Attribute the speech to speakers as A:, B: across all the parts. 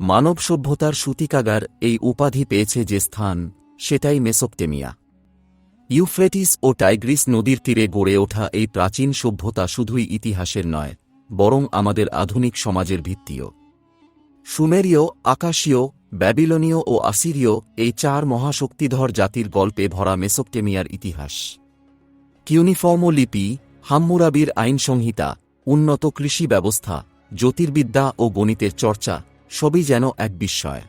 A: মানব সভ্যতার সূতিকাগার এই উপাধি পেয়েছে যে স্থান, সেটাই মেসোপটেমিয়া। ইউফ্রেটিস ও টাইগ্রিস নদীর তীরে গড়ে ওঠা এই প্রাচীন সভ্যতা শুধুই ইতিহাসের নয়, বরং আমাদের আধুনিক সমাজের ভিত্তিও। সুমেরীয়, আকাশীয়, ব্যাবিলনীয় ও আসিরীয় এই চার মহাশক্তিধর জাতির গল্পে ভরা মেসোপটেমিয়ার ইতিহাস। কিউনিফর্ম লিপি, হাম্মুরাবির আইন সংহিতা উন্নত কৃষি ব্যবস্থা, জ্যোতির্বিদ্যা ও গণিতের চর্চা সবই যেন এক বিস্ময়।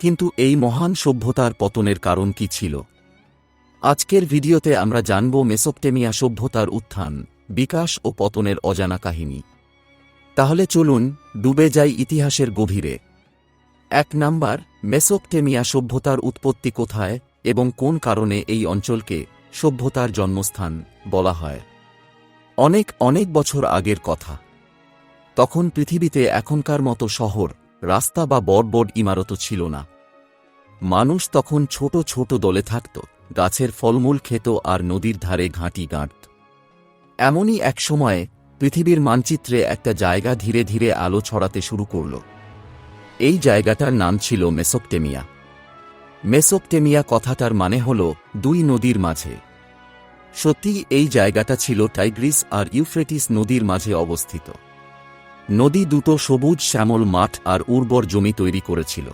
A: কিন্তু এই মহান সভ্যতার পতনের কারণ কি ছিল? আজকের ভিডিওতে আমরা জানব মেসোপটেমিয়া সভ্যতার উত্থান, বিকাশ ও পতনের অজানা কাহিনী। তাহলে চলুন ডুবে যাই ইতিহাসের গভীরে। এক নাম্বার, মেসোপটেমিয়া সভ্যতার উৎপত্তি কোথায় এবং কোন কারণে এই অঞ্চলকে সভ্যতার জন্মস্থান বলা হয়? অনেক অনেক বছর আগের কথা। তখন পৃথিবীতে এখনকার মতো শহর, রাস্তা বা বড় বড় ইমারত ছিল না। মানুষ তখন ছোট ছোট দলে থাকত, গাছের ফলমূল খেত আর নদীর ধারে ঘাঁটি গাঁটত। এমনই এক সময়ে পৃথিবীর মানচিত্রে একটা জায়গা ধীরে ধীরে আলো ছড়াতে শুরু করল। এই জায়গাটার নাম ছিল মেসোপটেমিয়া। মেসোপটেমিয়া কথাটার মানে হল দুই নদীর মাঝে। সত্যি এই জায়গাটা ছিল টাইগ্রিস আর ইউফ্রেটিস নদীর মাঝে অবস্থিত। নদী দুটো সবুজ শ্যামল মাঠ আর উর্বর জমি তৈরি করেছিল।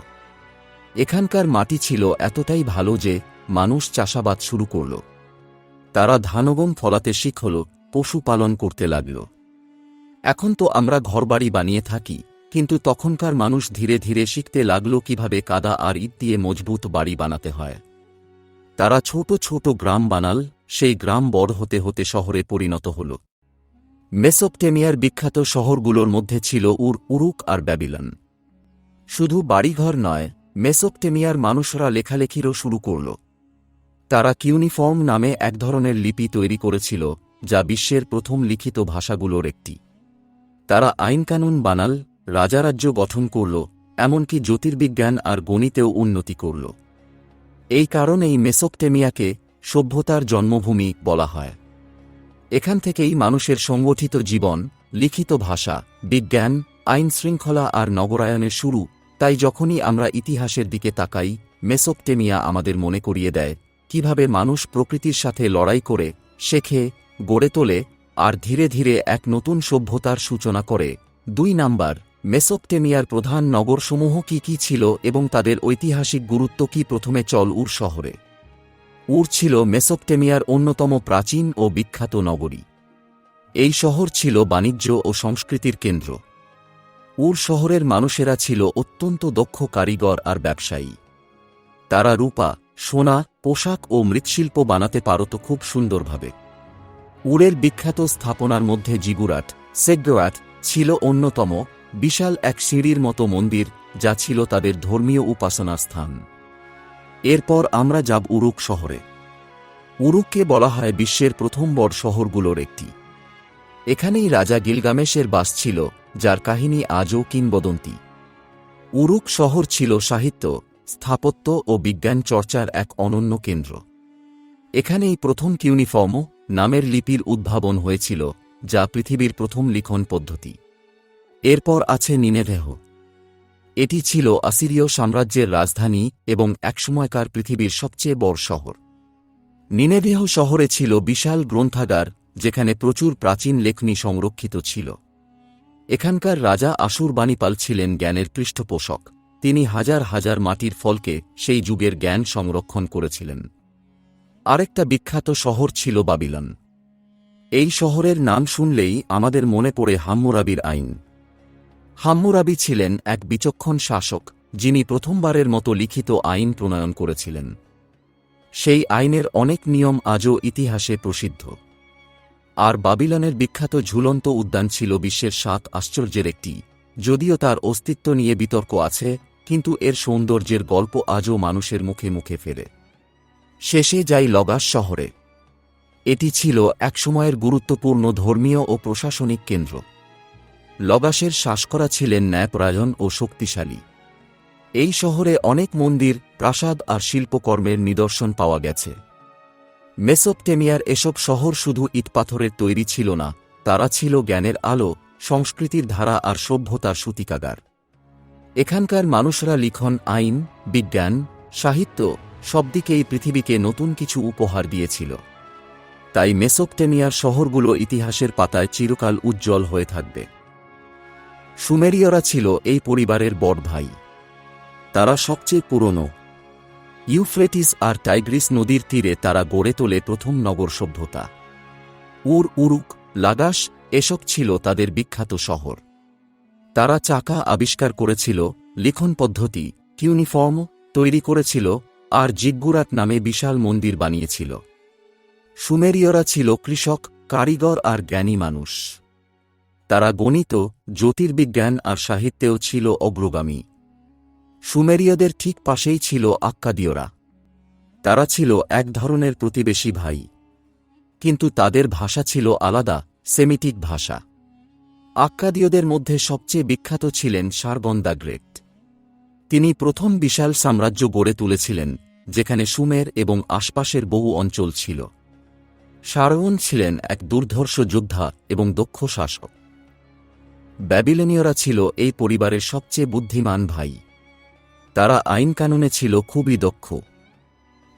A: এখানকার মাটি ছিল এতটাই ভালো যে মানুষ চাষাবাদ শুরু করল। তারা ধানগম ফলাতে শিখল পশুপালন করতে লাগল। এখন তো আমরা ঘরবাড়ি বানিয়ে থাকি, কিন্তু তখনকার মানুষ ধীরে ধীরে শিখতে লাগল কীভাবে কাদা আর ইট দিয়ে মজবুত বাড়ি বানাতে হয়। তারা ছোট ছোট গ্রাম বানাল, সেই গ্রাম বড় হতে হতে শহরে পরিণত হল। মেসোপটেমিয়ার বিখ্যাত শহরগুলোর মধ্যে ছিল উর, উরুক আর ব্যাবিলন। শুধু বাড়িঘর নয়, মেসোপটেমিয়ার মানুষরা লেখালেখিরও শুরু করল। তারা কিউনিফর্ম নামে এক ধরনের লিপি তৈরি করেছিল, যা বিশ্বের প্রথম লিখিত ভাষাগুলোর একটি। তারা আইনকানুন বানাল, রাজারাজ্য গঠন করল, এমনকি জ্যোতির্বিজ্ঞান আর গণিতেও উন্নতি করল। এই কারণেই মেসোপটেমিয়াকে সভ্যতার জন্মভূমি বলা হয়। এখান থেকেই মানুষের সংগঠিত জীবন, লিখিত ভাষা, বিজ্ঞান, আইন শৃঙ্খলা আর নগরায়নের শুরু। তাই যখনই আমরা ইতিহাসের দিকে তাকাই, মেসোপটেমিয়া আমাদের মনে করিয়ে দেয়, কীভাবে মানুষ প্রকৃতির সাথে লড়াই করে, শেখে, গড়ে তোলে, আর ধীরে ধীরে এক নতুন সভ্যতার সূচনা করে। দুই নাম্বার, মেসোপটেমিয়ার প্রধান নগরসমূহ কি কি ছিল এবং তাদের ঐতিহাসিক গুরুত্ব কি প্রথমে চল উর শহরে? উর ছিল মেসোপটেমিয়ার অন্যতম প্রাচীন ও বিখ্যাত নগরী। এই শহর ছিল বাণিজ্য ও সংস্কৃতির কেন্দ্র। উর শহরের মানুষেরা ছিল অত্যন্ত দক্ষ কারিগর আর ব্যবসায়ী। তারা রূপা, সোনা, পোশাক ও মৃৎশিল্প বানাতে পারত খুব সুন্দরভাবে। উরের বিখ্যাত স্থাপনার মধ্যে জিগুরাট সেগ্গোয়াট ছিল অন্যতম বিশাল এক সিঁড়ির মতো মন্দির যা ছিল তাদের ধর্মীয় উপাসনার স্থান। এরপর আমরা যাব উরুক শহরে। উরুককে বলা হয় বিশ্বের প্রথম বড় শহরগুলোর একটি। এখানেই রাজা গিলগামেশের বাস ছিল, যার কাহিনী আজও কিংবদন্তি। উরুক শহর ছিল সাহিত্য, স্থাপত্য ও বিজ্ঞান চর্চার এক অনন্য কেন্দ্র। এখানেই প্রথম কিউনিফর্ম নামের লিপির উদ্ভাবন হয়েছিল, যা পৃথিবীর প্রথম লিখন পদ্ধতি। এরপর আছে নিনেভেহ। এটি ছিল আসিরীয় সাম্রাজ্যের রাজধানী এবং একসময়কার পৃথিবীর সবচেয়ে বড় শহর। নিনেভেহ শহরে ছিল বিশাল গ্রন্থাগার, যেখানে প্রচুর প্রাচীন লেখনী সংরক্ষিত ছিল। এখানকার রাজা আশুরবাণীপাল ছিলেন জ্ঞানের পৃষ্ঠপোষক। তিনি হাজার হাজার মাটির ফলকে সেই যুগের জ্ঞান সংরক্ষণ করেছিলেন। আরেকটা বিখ্যাত শহর ছিল বাবিলন। এই শহরের নাম শুনলেই আমাদের মনে পড়ে হাম্মুরাবির আইন। হাম্মুরাবি ছিলেন এক বিচক্ষণ শাসক, যিনি প্রথমবারের মতো লিখিত আইন প্রণয়ন করেছিলেন। সেই আইনের অনেক নিয়ম আজও ইতিহাসে প্রসিদ্ধ। আর বাবিলনের বিখ্যাত ঝুলন্ত উদ্যান ছিল বিশ্বের সাত আশ্চর্যের একটি, যদিও তার অস্তিত্ব নিয়ে বিতর্ক আছে, কিন্তু এর সৌন্দর্যের গল্প আজও মানুষের মুখে মুখে ফেরে। শেষে যাই লগাস শহরে। এটি ছিল একসময়ের গুরুত্বপূর্ণ ধর্মীয় ও প্রশাসনিক কেন্দ্র। লগাসের শাসকরা ছিলেন ন্যায়পরায়ণ ও শক্তিশালী। এই শহরে অনেক মন্দির, প্রাসাদ আর শিল্পকর্মের নিদর্শন পাওয়া গেছে। মেসোপটেমিয়ার এসব শহর শুধু ইটপাথরের তৈরি ছিল না, তারা ছিল জ্ঞানের আলো, সংস্কৃতির ধারা আর সভ্যতার সূতিকাগার। এখানকার মানুষরা লিখন, আইন, বিজ্ঞান, সাহিত্য সব দিকেই পৃথিবীকে নতুন কিছু উপহার দিয়েছিল। তাই মেসোপটেমিয়ার শহরগুলো ইতিহাসের পাতায় চিরকাল উজ্জ্বল হয়ে থাকবে। সুমেরীয়রা ছিল এই পরিবারের বড় ভাই। তারা সবচেয়ে পুরনো। ইউফ্রেটিস আর টাইগ্রিস নদীর তীরে তারা গড়ে তোলে প্রথম নগর সভ্যতা। উর উরুক, লাগাস এসব ছিল তাদের বিখ্যাত শহর। তারা চাকা আবিষ্কার করেছিল, লিখন পদ্ধতি কিউনিফর্ম তৈরি করেছিল আর জিগ্গুরাট নামে বিশাল মন্দির বানিয়েছিল। সুমেরীয়রা ছিল কৃষক, কারিগর আর জ্ঞানী মানুষ। তারা গণিত, জ্যোতির্বিজ্ঞান আর সাহিত্যেও ছিল অগ্রগামী। সুমেরীয়দের ঠিক পাশেই ছিল আক্কাদীয়রা। তারা ছিল এক ধরনের প্রতিবেশী ভাই। কিন্তু তাদের ভাষা ছিল আলাদা, সেমিটিক ভাষা। আক্কাদীয়দের মধ্যে সবচেয়ে বিখ্যাত ছিলেন সারবন দ্য গ্রেট। তিনি প্রথম বিশাল সাম্রাজ্য গড়ে তুলেছিলেন, যেখানে সুমের এবং আশপাশের বহু অঞ্চল ছিল। সারওয়ন ছিলেন এক দুর্ধর্ষ যোদ্ধা এবং দক্ষ শাসক। ব্যাবিলনীয়রা ছিল এই পরিবারের সবচেয়ে বুদ্ধিমান ভাই। তারা আইন কানুনে ছিল খুবই দক্ষ।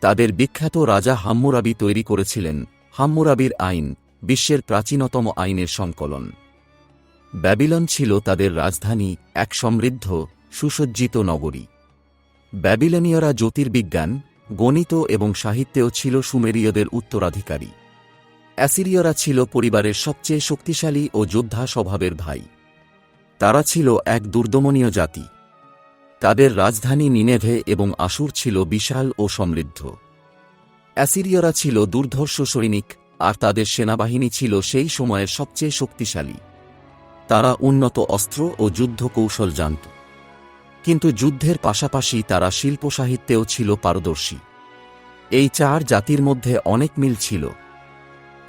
A: তাদের বিখ্যাত রাজা হাম্মুরাবি তৈরি করেছিলেন হাম্মুরাবির আইন, বিশ্বের প্রাচীনতম আইনের সংকলন। ব্যাবিলন ছিল তাদের রাজধানী, এক সমৃদ্ধ, সুসজ্জিত নগরী। ব্যাবিলনীয়রা জ্যোতির্বিজ্ঞান, গণিত এবং সাহিত্যেও ছিল সুমেরীয়দের উত্তরাধিকারী। অ্যাসিরীয়রা ছিল পরিবারের সবচেয়ে শক্তিশালী ও যোদ্ধা স্বভাবের ভাই। তারা ছিল এক দুর্দমনীয় জাতি। তাদের রাজধানী নিনেভে এবং আসুর ছিল বিশাল ও সমৃদ্ধ। অ্যাসিরিয়রা ছিল দুর্ধর্ষ সৈনিক, আর তাদের সেনাবাহিনী ছিল সেই সময়ের সবচেয়ে শক্তিশালী। তারা উন্নত অস্ত্র ও যুদ্ধ কৌশল জানত। কিন্তু যুদ্ধের পাশাপাশি তারা শিল্প সাহিত্যেও ছিল পারদর্শী। এই চার জাতির মধ্যে অনেক মিল ছিল।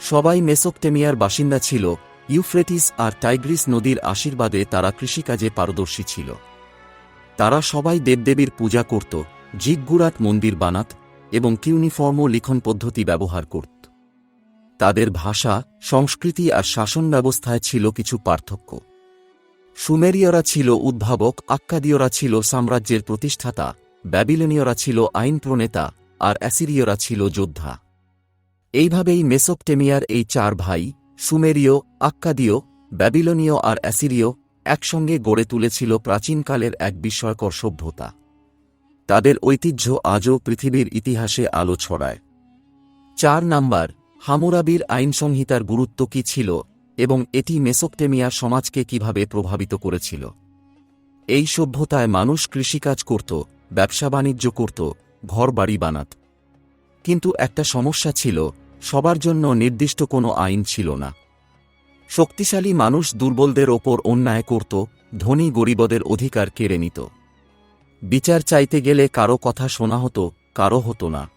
A: সবাই মেসোপটেমিয়ার বাসিন্দা ছিল ইউফ্রেটিস আর টাইগ্রিস নদীর আশীর্বাদে তারা কৃষিকাজে পারদর্শী ছিল। তারা সবাই দেবদেবীর পূজা করত, জিগগুরাট মন্দির বানাত এবং কিউনিফর্ম লিখন পদ্ধতি ব্যবহার করত। তাদের ভাষা, সংস্কৃতি আর শাসন ব্যবস্থায় ছিল কিছু পার্থক্য। সুমেরীয়রা ছিল উদ্ভাবক, আক্কাদীয়রা ছিল সাম্রাজ্যের প্রতিষ্ঠাতা, ব্যাবিলনীয়রা ছিল আইন প্রণেতা আর অ্যাসিরীয়রা ছিল যোদ্ধা। এইভাবেই মেসোপটেমিয়ার এই চার ভাই সুমেরীয়, আক্কাদীয়, ব্যাবিলনীয় আর অ্যাসিরীয় একসঙ্গে গড়ে তুলেছিল প্রাচীনকালের এক বিস্ময়কর সভ্যতা। তাদের ঐতিহ্য আজও পৃথিবীর ইতিহাসে আলো ছড়ায়। চার নাম্বার, হামুরাবির আইনসংহিতার গুরুত্ব কি ছিল এবং এটি মেসোপটেমিয়ার সমাজকে কীভাবে প্রভাবিত করেছিল? এই সভ্যতায় মানুষ কৃষিকাজ করত, ব্যবসা বাণিজ্য করত ঘর বাড়ি বানাত। কিন্তু একটা সমস্যা ছিল সবার জন্য নির্দিষ্ট কোনো আইন ছিল না। শক্তিশালী মানুষ দুর্বলদের ওপর অন্যায় করত, ধনী গরিবদের অধিকার কেড়ে নিত। বিচার চাইতে গেলে কারও কথা শোনা হতো, কারও হতো না।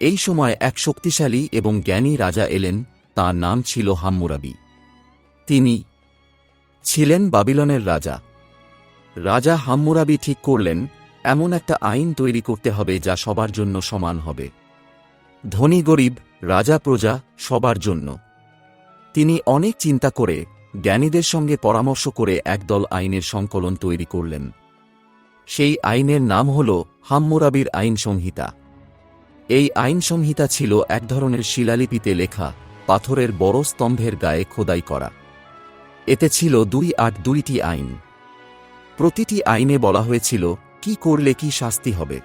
A: এই সময় এক শক্তিশালী এবং জ্ঞানী রাজা এলেন, তার নাম ছিল হাম্মুরাবি। তিনি ছিলেন বাবিলনের রাজা। রাজা হাম্মুরাবি ঠিক করলেন, এমন একটা আইন তৈরি করতে হবে যা সবার জন্য সমান হবে। ধনী গরিব রাজা প্রজা সবার জন্য। তিনি অনেক চিন্তা করে জ্ঞানীদের সঙ্গে পরামর্শ করে একদল আইনের সংকলন তৈরি করলেন। সেই আইনের নাম হল হাম্মুরাবির আইন সংহিতা। এই আইন সংহিতা ছিল এক ধরনের শিলালিপিতে লেখা পাথরের বড় স্তম্ভের গায়ে খোদাই করা। এতে ছিল দুই আট দুইটি আইন। প্রতিটি আইনে বলা হয়েছিল, কি করলে কি শাস্তি হবে।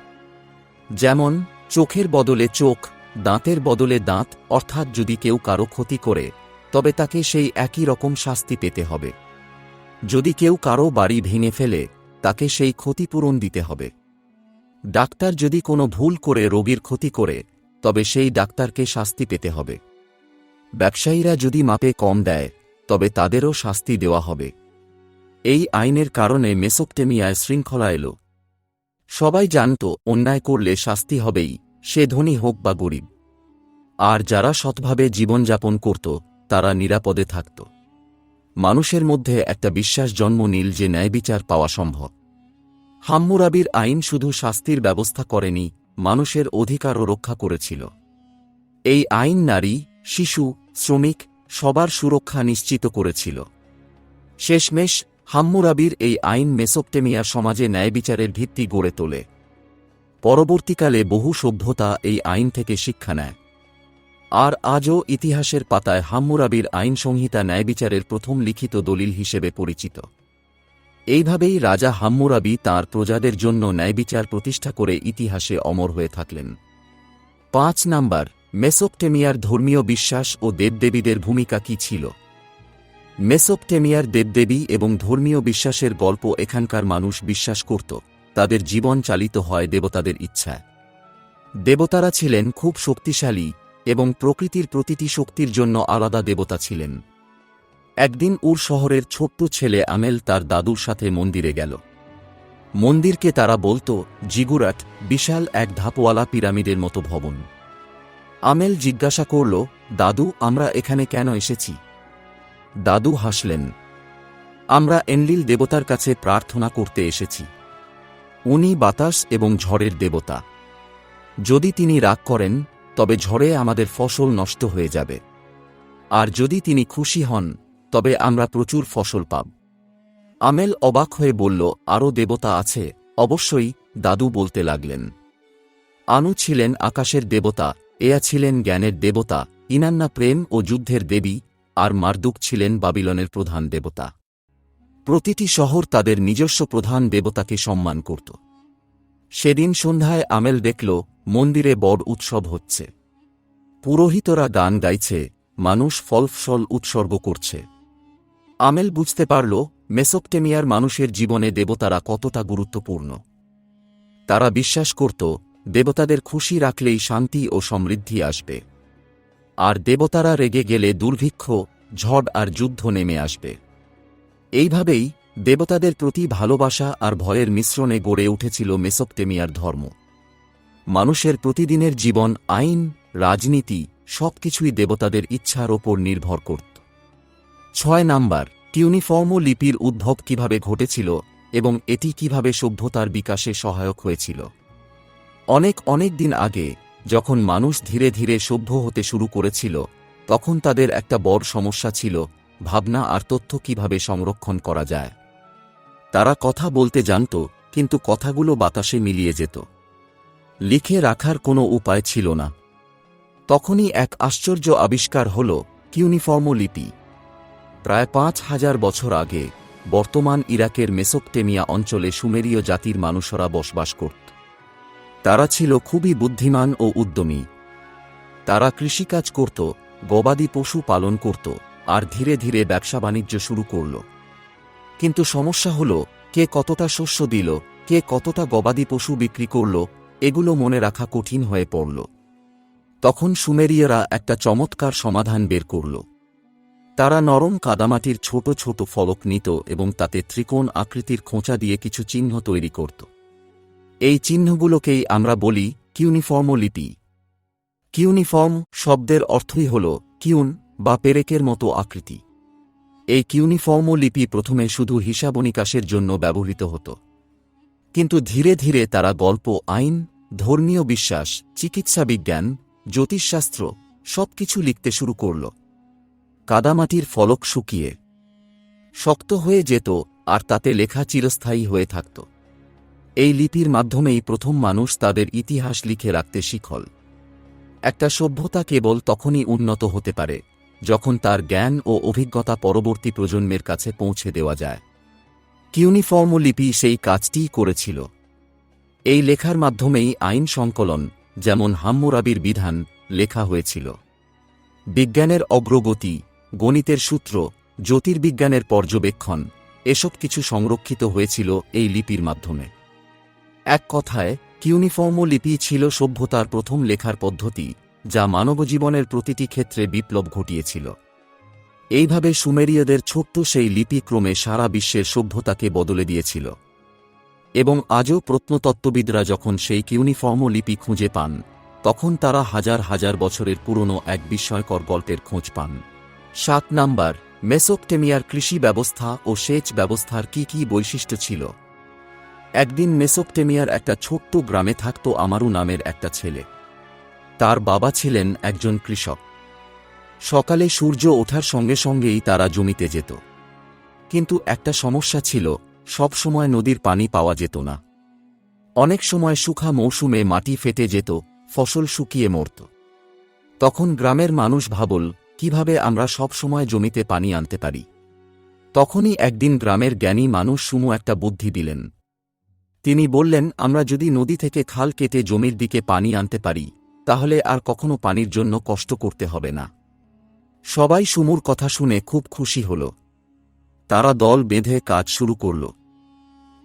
A: যেমন, চোখের বদলে চোখ দাঁতের বদলে দাঁত, অর্থাৎ যদি কেউ কারও ক্ষতি করে, তবে তাকে সেই একই রকম শাস্তি পেতে হবে। যদি কেউ কারও বাড়ি ভেঙে ফেলে, তাকে সেই ক্ষতিপূরণ দিতে হবে। ডাক্তার যদি কোনো ভুল করে রোগীর ক্ষতি করে, তবে সেই ডাক্তারকে শাস্তি পেতে হবে। ব্যবসায়ীরা যদি মাপে কম দেয়, তবে তাদেরও শাস্তি দেওয়া হবে। এই আইনের কারণে মেসোপটেমিয়ায় শৃঙ্খলা এল। সবাই জানত, অন্যায় করলে শাস্তি হবেই। সে ধনী হোক বা গরিব। আর যারা সৎভাবে জীবনযাপন করত, তারা নিরাপদে থাকত। মানুষের মধ্যে একটা বিশ্বাস জন্ম নিল যে ন্যায় বিচার পাওয়া সম্ভব। হাম্মুরাবির আইন শুধু শাস্তির ব্যবস্থা করেনি, মানুষের অধিকারও রক্ষা করেছিল। এই আইন নারী, শিশু, শ্রমিক, সবার সুরক্ষা নিশ্চিত করেছিল। শেষমেশ হাম্মুরাবির এই আইন মেসোপটেমিয়ার সমাজে ন্যায়বিচারের ভিত্তি গড়ে তোলে। পরবর্তীকালে বহু সভ্যতা এই আইন থেকে শিক্ষা নেয়। আর আজও ইতিহাসের পাতায় হাম্মুরাবির আইন সংহিতা ন্যায়বিচারের প্রথম লিখিত দলিল হিসেবে পরিচিত। এইভাবেই রাজা হাম্মুরাবি তাঁর প্রজাদের জন্য ন্যায়বিচার প্রতিষ্ঠা করে ইতিহাসে অমর হয়ে থাকলেন। পাঁচ নাম্বার, মেসোপটেমিয়ার ধর্মীয় বিশ্বাস ও দেবদেবীদের ভূমিকা কি ছিল? মেসোপটেমিয়ার দেবদেবী এবং ধর্মীয় বিশ্বাসের গল্প এখানকার মানুষ বিশ্বাস করত। তাদের জীবন চালিত হয় দেবতাদের ইচ্ছায়। দেবতারা ছিলেন খুব শক্তিশালী এবং প্রকৃতির প্রতিটি শক্তির জন্য আলাদা দেবতা ছিলেন। একদিন উর শহরের ছোট্ট ছেলে আমেল তার দাদুর সাথে মন্দিরে গেল। মন্দিরকে তারা বলতো জিগুরাট, বিশাল এক ধাপওয়ালা পিরামিডের মতো ভবন। আমেল জিজ্ঞাসা করল, দাদু, আমরা এখানে কেন এসেছি? দাদু হাসলেন, আমরা এনলিল দেবতার কাছে প্রার্থনা করতে এসেছি। উনি বাতাস এবং ঝড়ের দেবতা। যদি তিনি রাগ করেন, তবে ঝড়ে আমাদের ফসল নষ্ট হয়ে যাবে। আর যদি তিনি খুশি হন, তবে আমরা প্রচুর ফসল পাব। আমেল অবাক হয়ে বলল আরও দেবতা আছে? অবশ্যই, দাদু বলতে লাগলেন। আনু ছিলেন আকাশের দেবতা, এয়া ছিলেন জ্ঞানের দেবতা, ইনান্না প্রেম ও যুদ্ধের দেবী, আর মার্দুক ছিলেন বাবিলনের প্রধান দেবতা। প্রতিটি শহর তাদের নিজস্ব প্রধান দেবতাকে সম্মান করত। সেদিন সন্ধ্যায় আমেল দেখল, মন্দিরে বড় উৎসব হচ্ছে। পুরোহিতরা গান গাইছে, মানুষ ফলফসল উৎসর্গ করছে। আমেল বুঝতে পারল, মেসোপটেমিয়ার মানুষের জীবনে দেবতারা কতটা গুরুত্বপূর্ণ। তারা বিশ্বাস করত, দেবতাদের খুশি রাখলেই শান্তি ও সমৃদ্ধি আসবে। আর দেবতারা রেগে গেলে দুর্ভিক্ষ, ঝড় আর যুদ্ধ নেমে আসবে। এইভাবেই দেবতাদের প্রতি ভালোবাসা আর ভয়ের মিশ্রণে গড়ে উঠেছিল মেসোপটেমিয়ার ধর্ম। মানুষের প্রতিদিনের জীবন, আইন, রাজনীতি সবকিছুই দেবতাদের ইচ্ছার ওপর নির্ভর করত। ছয় নাম্বার, টিউনিফর্ম লিপির উদ্ভব কীভাবে ঘটেছিল এবং এটি কীভাবে সভ্যতার বিকাশে সহায়ক হয়েছিল। অনেক অনেক দিন আগে যখন মানুষ ধীরে ধীরে সভ্য হতে শুরু করেছিল, তখন তাদের একটা বড় সমস্যা ছিল ভাবনা আর তথ্য কীভাবে সংরক্ষণ করা যায়। তারা কথা বলতে জানত, কিন্তু কথাগুলো বাতাসে মিলিয়ে যেত। লিখে রাখার কোনো উপায় ছিল না। তখনই এক আশ্চর্য আবিষ্কার হল কিউনিফর্ম লিপি। প্রায় পাঁচ হাজার বছর আগে বর্তমান ইরাকের মেসোপটেমিয়া অঞ্চলে সুমেরীয় জাতির মানুষরা বসবাস করত। তারা ছিল খুবই বুদ্ধিমান ও উদ্যমী। তারা কৃষিকাজ করত, গবাদি পশু পালন করত। আর ধীরে ধীরে ব্যবসা বাণিজ্য শুরু করল। কিন্তু সমস্যা হল, কে কতটা শস্য দিল, কে কতটা গবাদি পশু বিক্রি করল, এগুলো মনে রাখা কঠিন হয়ে পড়ল। তখন সুমেরিয়ারা একটা চমৎকার সমাধান বের করল। তারা নরম কাদামাটির ছোট ছোট ফলক নিত এবং তাতে ত্রিকোণ আকৃতির খোঁচা দিয়ে কিছু চিহ্ন তৈরি করত। এই চিহ্নগুলোকেই আমরা বলি কিউনিফর্ম লিপি কিউনিফর্ম শব্দের অর্থই হল কিউন বা পেরেকের মতো আকৃতি। এই কিউনিফর্ম লিপি প্রথমে শুধু হিসাবনিকাশের জন্য ব্যবহৃত হতো। কিন্তু ধীরে ধীরে তারা গল্প, আইন, ধর্মীয় বিশ্বাস, চিকিৎসা বিজ্ঞান, জ্যোতিষশাস্ত্র সবকিছু লিখতে শুরু করল। কাদামাটির ফলক শুকিয়ে শক্ত হয়ে যেত আর তাতে লেখা চিরস্থায়ী হয়ে থাকত। এই লিপির মাধ্যমেই প্রথম মানুষ তাদের ইতিহাস লিখে রাখতে শিখল। একটা সভ্যতা কেবল তখনই উন্নত হতে পারে যখন তার জ্ঞান ও অভিজ্ঞতা পরবর্তী প্রজন্মের কাছে পৌঁছে দেওয়া যায়। কিউনিফর্ম লিপি সেই কাজটিই করেছিল। এই লেখার মাধ্যমেই আইন সংকলন, যেমন হাম্মুরাবির বিধান, লেখা হয়েছিল। বিজ্ঞানের অগ্রগতি, গণিতের সূত্র, জ্যোতির্বিজ্ঞানের পর্যবেক্ষণ, এসব কিছু সংরক্ষিত হয়েছিল এই লিপির মাধ্যমে। এক কথায়, কিউনিফর্ম লিপি ছিল সভ্যতার প্রথম লেখার পদ্ধতি যা মানবজীবনের প্রতিটি ক্ষেত্রে বিপ্লব ঘটিয়েছিল। এইভাবে সুমেরীয়দের ছোট্ট সেই লিপি ক্রমে সারা বিশ্বের সভ্যতাকে বদলে দিয়েছিল। এবং আজও প্রত্নতত্ত্ববিদরা যখন সেই কিউনিফর্ম লিপি খুঁজে পান, তখন তারা হাজার হাজার বছরের পুরনো এক বিস্ময়কর গল্পের খোঁজ পান। সাত নাম্বার, মেসোপটেমিয়ার কৃষি ব্যবস্থা ও সেচ ব্যবস্থার কি কি বৈশিষ্ট্য ছিল? একদিন মেসোপটেমিয়ার একটা ছোট্ট গ্রামে থাকত আমারু নামের একটা ছেলে। তার বাবা ছিলেন একজন কৃষক। সকালে সূর্য ওঠার সঙ্গে সঙ্গেই তারা জমিতে যেত। কিন্তু একটা সমস্যা ছিল, সব সময় নদীর পানি পাওয়া যেত না। অনেক সময় শুখা মৌসুমে মাটি ফেটে যেত, ফসল শুকিয়ে মরত। তখন গ্রামের মানুষ ভাবল, কীভাবে আমরা সব সময় জমিতে পানি আনতে পারি? তখনই একদিন গ্রামের জ্ঞানী মানুষ সুমু একটা বুদ্ধি দিলেন। তিনি বললেন, আমরা যদি নদী থেকে খাল কেটে জমির দিকে পানি আনতে পারি তাহলে আর কখনো পানির জন্য কষ্ট করতে হবে না। সবাই সুমুর কথা শুনে খুব খুশি হল। তারা দল বেঁধে কাজ শুরু করল।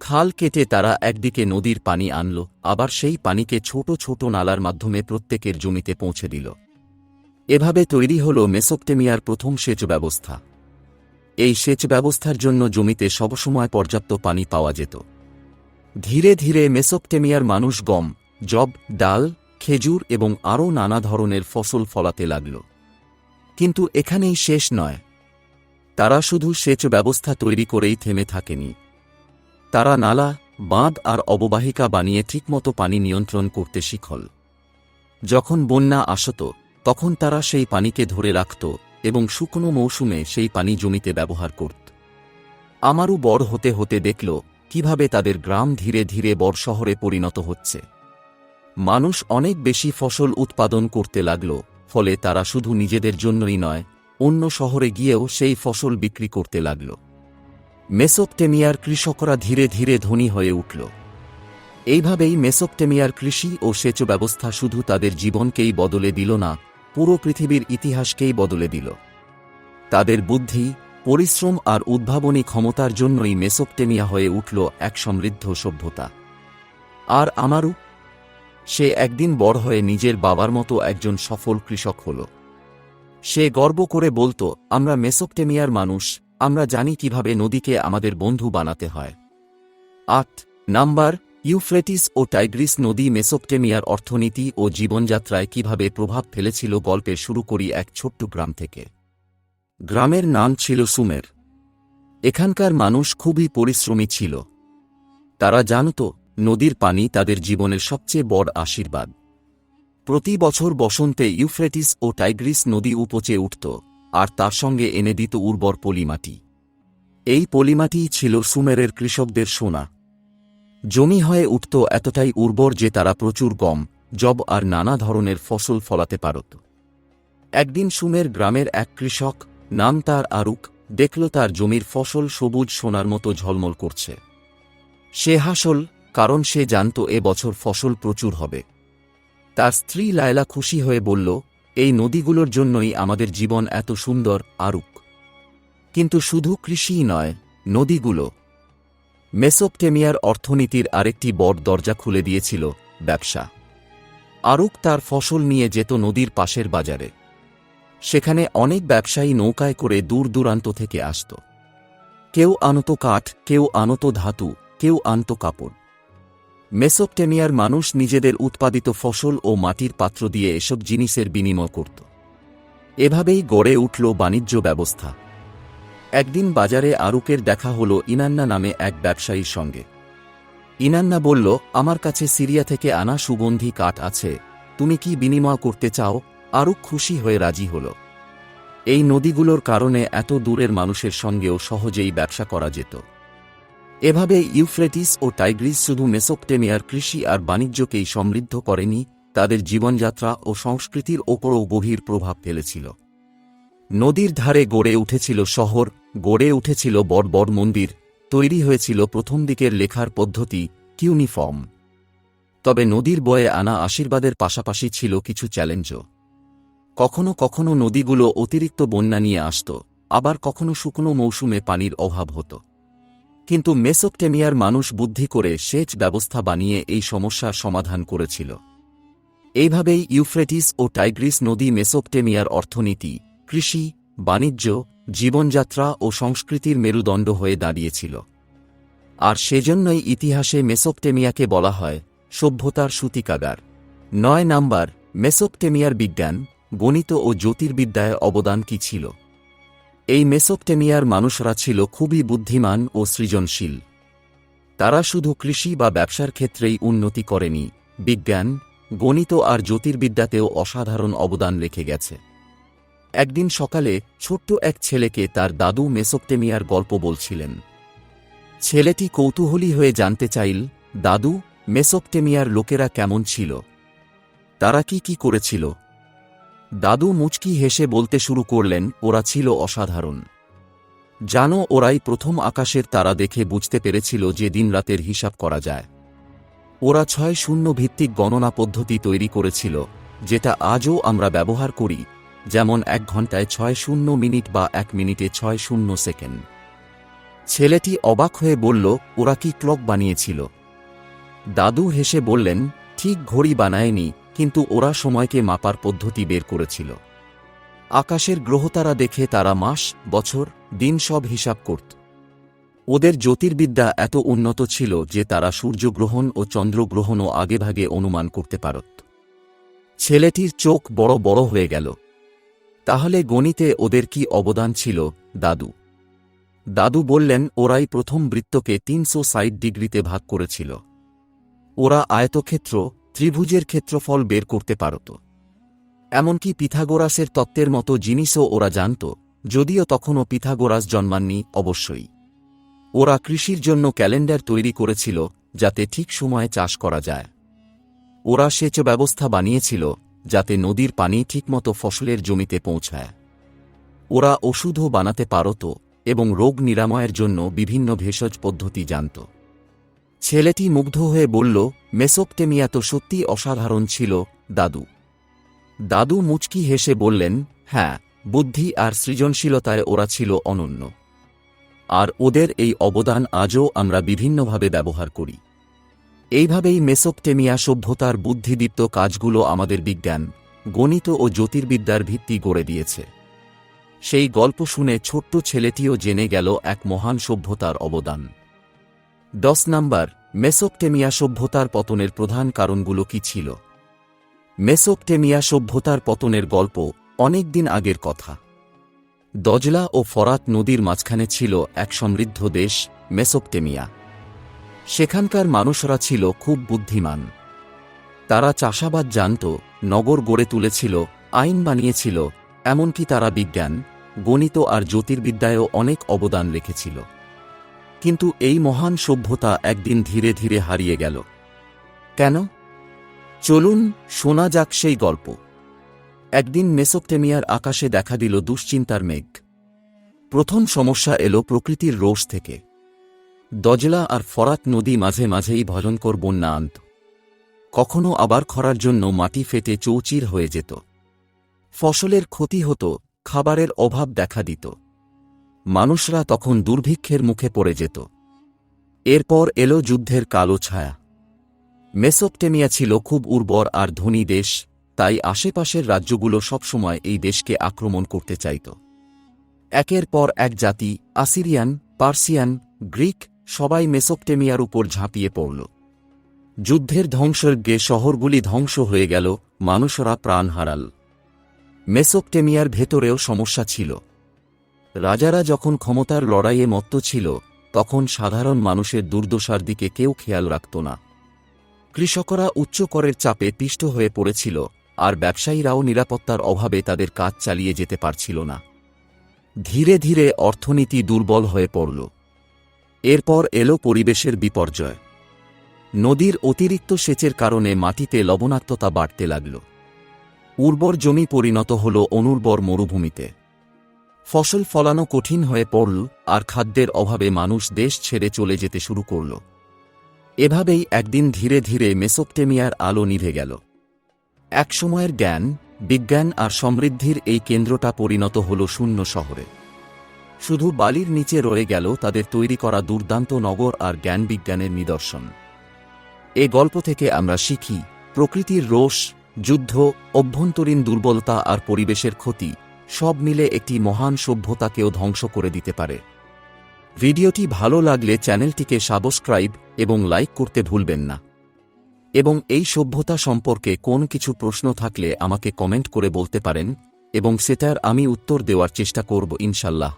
A: খাল কেটে তারা একদিকে নদীর পানি আনল, আবার সেই পানিকে ছোট ছোট নালার মাধ্যমে প্রত্যেকের জমিতে পৌঁছে দিল। এভাবে তৈরি হল মেসোপটেমিয়ার প্রথম সেচ ব্যবস্থা। এই সেচ ব্যবস্থার জন্য জমিতে সবসময় পর্যাপ্ত পানি পাওয়া যেত। ধীরে ধীরে মেসোপটেমিয়ার মানুষ গম জব ডাল খেজুর এবং আরও নানা ধরনের ফসল ফলাতে লাগল। কিন্তু এখানেই শেষ নয়। তারা শুধু সেচ ব্যবস্থা তৈরি করেই থেমে থাকেনি। তারা নালা, বাঁধ আর অববাহিকা বানিয়ে ঠিকমতো পানি নিয়ন্ত্রণ করতে শিখল। যখন বন্যা আসত, তখন তারা সেই পানিকে ধরে রাখত এবং শুকনো মৌসুমে সেই পানি জমিতে ব্যবহার করত। আমারও বড় হতে হতে দেখল কীভাবে তাদের গ্রাম ধীরে ধীরে বড় শহরে পরিণত হচ্ছে। মানুষ অনেক বেশি ফসল উৎপাদন করতে লাগল, ফলে তারা শুধু নিজেদের জন্যই নয়, অন্য শহরে গিয়েও সেই ফসল বিক্রি করতে লাগল। মেসোপটেমিয়ার কৃষকরা ধীরে ধীরে ধনী হয়ে উঠল। এইভাবেই মেসোপটেমিয়ার কৃষি ও সেচ ব্যবস্থা শুধু তাদের জীবনকেই বদলে দিল না, পুরো পৃথিবীর ইতিহাসকেই বদলে দিল। তাদের বুদ্ধি, পরিশ্রম আর উদ্ভাবনী ক্ষমতার জন্যই মেসোপটেমিয়া হয়ে উঠল এক সমৃদ্ধ সভ্যতা। আর আমারও সে একদিন বড় হয়ে নিজের বাবার মতো একজন সফল কৃষক হল। সে গর্ব করে বলতো, আমরা মেসোপটেমিয়ার মানুষ, আমরা জানি কীভাবে নদীকে আমাদের বন্ধু বানাতে হয়। আট, নাম্বার, ইউফ্রেটিস ও টাইগ্রিস নদী মেসোপটেমিয়ার অর্থনীতি ও জীবনযাত্রায় কীভাবে প্রভাব ফেলেছিল গল্পের শুরু করি এক ছোট্ট গ্রাম থেকে। গ্রামের নাম ছিল সুমের। এখানকার মানুষ খুবই পরিশ্রমী ছিল। তারা জানত নদীর পানি তাদের জীবনের সবচেয়ে বড় আশীর্বাদ। প্রতি বছর বসন্তে ইউফ্রেটিস ও টাইগ্রিস নদী উপচে উঠত, আর তার সঙ্গে এনে দিত উর্বর পলিমাটি। এই পলিমাটিই ছিল সুমেরের কৃষকদের সোনা। জমি হয়ে উঠত এতটাই উর্বর যে তারা প্রচুর গম, জব আর নানা ধরনের ফসল ফলাতে পারত। একদিন সুমের গ্রামের এক কৃষক, নাম তার আরুক, দেখল তার জমির ফসল সবুজ সোনার মতো ঝলমল করছে। সে হাসল কারণ সে জানত এ বছর ফসল প্রচুর হবে। তার স্ত্রী লায়লা খুশি হয়ে বলল, এই নদীগুলোর জন্যই আমাদের জীবন এত সুন্দর, আরুক। কিন্তু শুধু কৃষিই নয়, নদীগুলো। মেসোপটেমিয়ার অর্থনীতির আরেকটি বড় দরজা খুলে দিয়েছিল ব্যবসা। আরুক তার ফসল নিয়ে যেত নদীর পাশের বাজারে। সেখানে অনেক ব্যবসায়ী নৌকায় করে দূর দূরান্ত থেকে আসত। কেউ আনত কাঠ, কেউ আনত ধাতু, কেউ আনত কাপড়। মেসোপটেমিয়ার মানুষ নিজেদের উৎপাদিত ফসল ও মাটির পাত্র দিয়ে এসব জিনিসের বিনিময় করত। এভাবেই গড়ে উঠল বাণিজ্য ব্যবস্থা। একদিন বাজারে আরুকের দেখা হল ইনান্না নামে এক ব্যবসায়ীর সঙ্গে। ইনান্না বলল, আমার কাছে সিরিয়া থেকে আনা সুগন্ধি কাঠ আছে, তুমি কি বিনিময় করতে চাও? আরুক খুশি হয়ে রাজি হল। এই নদীগুলোর কারণে এত দূরের মানুষের সঙ্গেও সহজেই ব্যবসা করা যেত। এভাবে ইউফ্রেটিস ও টাইগ্রিস শুধু মেসোপটেমিয়ার কৃষি আর বাণিজ্যকেই সমৃদ্ধ করেনি, তাদের জীবনযাত্রা ও সংস্কৃতির ওপরও গভীর প্রভাব ফেলেছিল। নদীর ধারে গড়ে উঠেছিল শহর, গড়ে উঠেছিল বড় মন্দির, তৈরি হয়েছিল প্রথম দিকের লেখার পদ্ধতি, কিউনিফর্ম। তবে নদীর বয়ে আনা আশীর্বাদের পাশাপাশি ছিল কিছু চ্যালেঞ্জও। কখনো কখনো নদীগুলো অতিরিক্ত বন্যা নিয়ে আসত, আবার কখনো শুকনো মৌসুমে পানির অভাব হতো। কিন্তু মেসোপটেমিয়ার মানুষ বুদ্ধি করে সেচ ব্যবস্থা বানিয়ে এই সমস্যার সমাধান করেছিল। এইভাবেই ইউফ্রেটিস ও টাইগ্রিস নদী মেসোপটেমিয়ার অর্থনীতি, কৃষি, বাণিজ্য, জীবনযাত্রা ও সংস্কৃতির মেরুদণ্ড হয়ে দাঁড়িয়েছিল। আর সেজন্যই ইতিহাসে মেসোপটেমিয়াকে বলা হয় সভ্যতার সূতিকাগার। নয় নাম্বার মেসোপটেমিয়ার বিজ্ঞান, গণিত ও জ্যোতির্বিদ্যায় অবদান কি ছিল? এই মেসোপটেমিয়ার মানুষরা ছিল খুবই বুদ্ধিমান ও সৃজনশীল। তারা শুধু কৃষি বা ব্যবসার ক্ষেত্রেই উন্নতি করেনি, বিজ্ঞান, গণিত আর জ্যোতির্বিদ্যাতেও অসাধারণ অবদান রেখে গেছে। একদিন সকালে ছোট্ট এক ছেলেকে তার দাদু মেসোপটেমিয়ার গল্প বলছিলেন। ছেলেটি কৌতূহলী হয়ে জানতে চাইল, দাদু, মেসোপটেমিয়ার লোকেরা কেমন ছিল? তারা কি কি করেছিল? দাদু মুচকি হেসে বলতে শুরু করলেন, ওরা ছিল অসাধারণ। জানো, ওরাই প্রথম আকাশের তারা দেখে বুঝতে পেরেছিল যে দিনরাতের হিসাব করা যায়। ওরা ছয় শূন্য ভিত্তিক গণনা পদ্ধতি তৈরি করেছিল, যেটা আজও আমরা ব্যবহার করি, যেমন এক ঘন্টায় ছয় শূন্য মিনিট বা এক মিনিটে ছয় শূন্য সেকেন্ড। ছেলেটি অবাক হয়ে বলল, ওরা কি ক্লক বানিয়েছিল? দাদু হেসে বললেন, ঠিক ঘড়ি বানায়নি কিন্তু ওরা সময়কে মাপার পদ্ধতি বের করেছিল। আকাশের গ্রহতারা দেখে তারা মাস, বছর, দিন সব হিসাব করত। ওদের জ্যোতির্বিদ্যা এত উন্নত ছিল যে তারা সূর্যগ্রহণ ও চন্দ্রগ্রহণও আগেভাগে অনুমান করতে পারত। ছেলেটির চোখ বড় বড় হয়ে গেল। তাহলে গণিতে ওদের কি অবদান ছিল, দাদু? দাদু বললেন, ওরাই প্রথম বৃত্তকে তিনশো ষাট ডিগ্রিতে ভাগ করেছিল। ওরা আয়তক্ষেত্র ত্রিভুজের ক্ষেত্রফল বের করতে পারত। এমনকি পিথাগোরাসের তত্ত্বের মতো জিনিসও ওরা জানত, যদিও তখনও পিথাগোরাস জন্মাননি, অবশ্যই। ওরা কৃষির জন্য ক্যালেন্ডার তৈরি করেছিল, যাতে ঠিক সময়ে চাষ করা যায়। ওরা সেচ ব্যবস্থা বানিয়েছিল, যাতে নদীর পানি ঠিকমতো ফসলের জমিতে পৌঁছায়। ওরা ওষুধও বানাতে পারত এবং রোগ নিরাময়ের জন্য বিভিন্ন ভেষজ পদ্ধতি জানত। ছেলেটি মুগ্ধ হয়ে বলল, মেসোপটেমিয়া তো সত্যি অসাধারণ ছিল, দাদু। দাদু মুচকি হেসে বললেন হ্যাঁ বুদ্ধি আর সৃজনশীলতায় ওরা ছিল অনন্য। আর ওদের এই অবদান আজও আমরা বিভিন্নভাবে ব্যবহার করি। এইভাবেই মেসোপটেমিয়া সভ্যতার বুদ্ধিদীপ্ত কাজগুলো আমাদের বিজ্ঞান, গণিত ও জ্যোতির্বিদ্যার ভিত্তি গড়ে দিয়েছে। সেই গল্প শুনে ছোট্ট ছেলেটিও জেনে গেল এক মহান সভ্যতার অবদান। দশ নাম্বার, মেসোপটেমিয়া সভ্যতার পতনের প্রধান কারণগুলো কি ছিল? মেসোপটেমিয়া সভ্যতার পতনের গল্প অনেক দিন আগের কথা। দজলা ও ফরাত নদীর মাঝখানে ছিল এক সমৃদ্ধ দেশ, মেসোপটেমিয়া। সেখানকার মানুষরা ছিল খুব বুদ্ধিমান। তারা চাষাবাদ জানত, নগর গড়ে তুলেছিল, আইন বানিয়েছিল, এমনকি তারা বিজ্ঞান, গণিত আর জ্যোতির্বিদ্যায়ও অনেক অবদান রেখেছিল। কিন্তু এই মহান সভ্যতা একদিন ধীরে ধীরে হারিয়ে গেল। কেন? চলুন শোনা যাক সেই গল্প। একদিন মেসোপটেমিয়ার আকাশে দেখা দিল দুশ্চিন্তার মেঘ। প্রথম সমস্যা এলো প্রকৃতির রোষ থেকে। দজলা আর ফরাত নদী মাঝে মাঝেই ভয়ঙ্কর বন্যা আনত। কখনো আবার খরার জন্য মাটি ফেটে চৌচির হয়ে যেত। ফসলের ক্ষতি হতো, খাবারের অভাব দেখা দিত। মানুষরা তখন দুর্ভিক্ষের মুখে পড়ে যেত। এরপর এলো যুদ্ধের কালো ছায়া। মেসোপটেমিয়া ছিল খুব উর্বর আর ধনী দেশ, তাই আশেপাশের রাজ্যগুলো সবসময় এই দেশকে আক্রমণ করতে চাইত। একের পর এক জাতি, আসিরিয়ান, পার্সিয়ান, গ্রিক, সবাই মেসোপটেমিয়ার উপর ঝাঁপিয়ে পড়ল। যুদ্ধের ধ্বংসর্গে শহরগুলি ধ্বংস হয়ে গেল, মানুষরা প্রাণ হারাল। মেসোপটেমিয়ার ভেতরেও সমস্যা ছিল। রাজারা যখন ক্ষমতার লড়াইয়ে মত্ত ছিল, তখন সাধারণ মানুষের দুর্দশার দিকে কেউ খেয়াল রাখত না। কৃষকরা উচ্চ করের চাপে পিষ্ট হয়ে পড়েছিল, আর ব্যবসায়ীরাও নিরাপত্তার অভাবে তাদের কাজ চালিয়ে যেতে পারছিল না। ধীরে ধীরে অর্থনীতি দুর্বল হয়ে পড়ল। এরপর এলো পরিবেশের বিপর্যয়। নদীর অতিরিক্ত সেচের কারণে মাটিতে লবণাক্ততা বাড়তে লাগল। উর্বর জমি পরিণত হল অনুর্বর মরুভূমিতে। ফসল ফলানো কঠিন হয়ে পড়ল, আর খাদ্যের অভাবে মানুষ দেশ ছেড়ে চলে যেতে শুরু করল। এভাবেই একদিন ধীরে ধীরে মেসোপটেমিয়ার আলো নিভে গেল। একসময়ের জ্ঞান, বিজ্ঞান আর সমৃদ্ধির এই কেন্দ্রটা পরিণত হল শূন্য শহরে। শুধু বালির নিচে রয়ে গেল তাদের তৈরি করা দুর্দান্ত নগর আর জ্ঞান বিজ্ঞানের নিদর্শন। এ গল্প থেকে আমরা শিখি, প্রকৃতির রোষ, যুদ্ধ, অভ্যন্তরীণ দুর্বলতা আর পরিবেশের ক্ষতি সব মিলে একটি মহান সভ্যতাকেও ধ্বংস করে দিতে পারে। ভিডিওটি ভালো লাগলে চ্যানেলটিকে সাবস্ক্রাইব এবং লাইক করতে ভুলবেন না। এবং এই সভ্যতা সম্পর্কে কোন কিছু প্রশ্ন থাকলে আমাকে কমেন্ট করে বলতে পারেন এবং সেটার আমি উত্তর দেওয়ার চেষ্টা করব ইনশাল্লাহ।